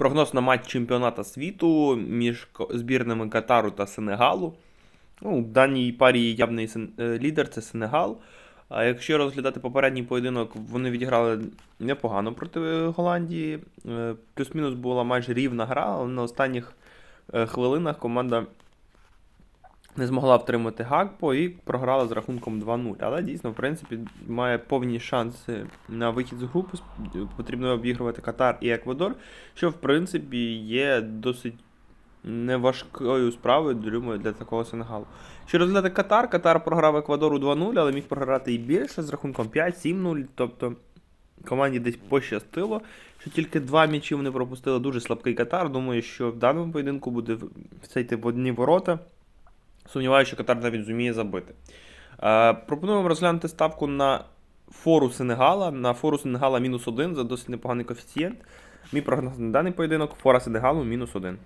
Прогноз на матч чемпіоната світу між збірними Катару та Сенегалу. Ну, в даній парі явний е, лідер це Сенегал. А якщо розглядати попередній поєдинок, вони відіграли непогано проти е, Голландії. Е, Плюс-мінус була майже рівна гра, але на останніх хвилинах команда не змогла втримати Гакпо і програла з рахунком 2-0. Але дійсно, в принципі, має повні шанси на вихід з групи. Потрібно обігрувати Катар і Еквадор, що в принципі є досить неважкою справою, думаю, для такого Сенегалу. Що розглядати Катар, Катар програв Еквадору 2-0, але міг програти і більше з рахунком 5-7-0. Тобто команді десь пощастило, що тільки два м'ячі вони пропустили. Дуже слабкий Катар. Думаю, що в даному поєдинку буде все йти в одні ворота. Сумніваюся, що Катар навіть зуміє забити. Е, пропонуємо розглянути ставку на фору Сенегала. На фору Сенегала мінус один за досить непоганий коефіцієнт. Мій прогноз на даний поєдинок фора Сенегалу мінус один.